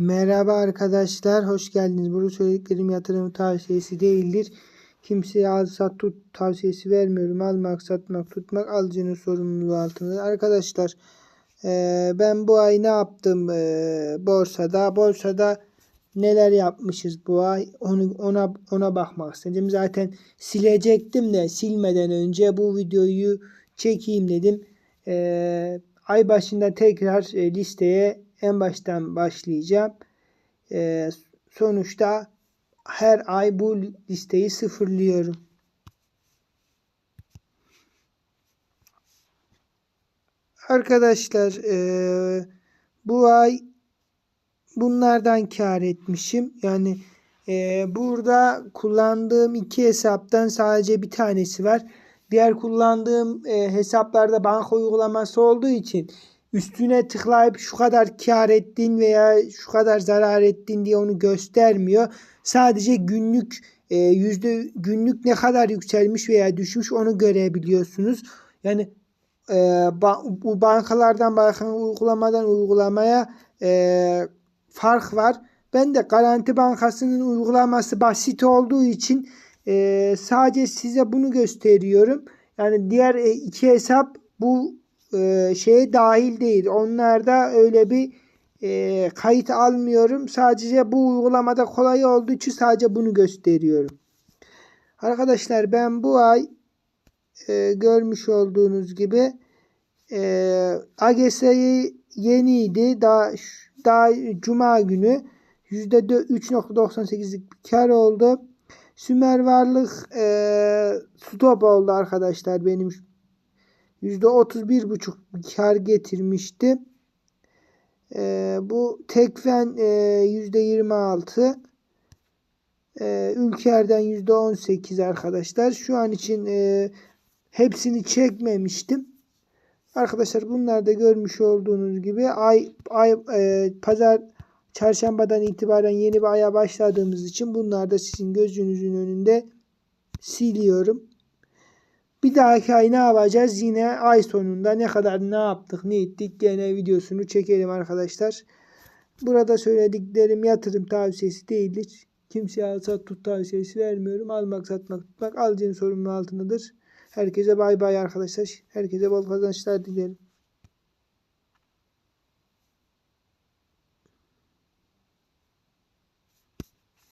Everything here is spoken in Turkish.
Merhaba arkadaşlar, hoş geldiniz. Burada söylediklerim yatırım tavsiyesi değildir. Kimseye al sat tut tavsiyesi vermiyorum. Almak, satmak, tutmak alıcının sorumluluğu altında. Arkadaşlar eee, ben bu ay ne yaptım eee, borsada? Borsada neler yapmışız bu ay? Onu ona ona bakmak istedim. Zaten silecektim de silmeden önce bu videoyu çekeyim dedim. Eee, ay başında tekrar e, listeye en baştan başlayacağım. Eee, sonuçta her ay bu listeyi sıfırlıyorum. Arkadaşlar eee, bu ay bunlardan kar etmişim. Yani eee, burada kullandığım iki hesaptan sadece bir tanesi var. Diğer kullandığım eee, hesaplarda banka uygulaması olduğu için üstüne tıklayıp şu kadar kar ettin veya şu kadar zarar ettin diye onu göstermiyor. Sadece günlük e, yüzde günlük ne kadar yükselmiş veya düşmüş onu görebiliyorsunuz. Yani e, ba- bu bankalardan banka uygulamadan uygulamaya e, fark var. Ben de Garanti Bankası'nın uygulaması basit olduğu için e, sadece size bunu gösteriyorum. Yani diğer e, iki hesap bu e, şeye dahil değil. Onlarda öyle bir e, kayıt almıyorum. Sadece bu uygulamada kolay olduğu için sadece bunu gösteriyorum. Arkadaşlar ben bu ay e, görmüş olduğunuz gibi e, AGS'yi yeniydi. Daha daha cuma günü %3.98'lik bir kar oldu. Sümer Varlık e, stop oldu arkadaşlar benim %31,5 bir kar getirmişti. E, bu Tekfen e, %26 e, Ülker'den %18 arkadaşlar. Şu an için e, hepsini çekmemiştim. Arkadaşlar bunlar da görmüş olduğunuz gibi ay ay e, pazar çarşambadan itibaren yeni bir aya başladığımız için bunlar da sizin gözünüzün önünde siliyorum. Bir dahaki ay ne yapacağız? Yine ay sonunda ne kadar ne yaptık, ne ettik gene videosunu çekelim arkadaşlar. Burada söylediklerim yatırım tavsiyesi değildir. Kimseye sat tut tavsiyesi vermiyorum. Almak satmak tutmak alıcının sorumluluğu altındadır. Herkese bay bay arkadaşlar. Herkese bol kazançlar dilerim.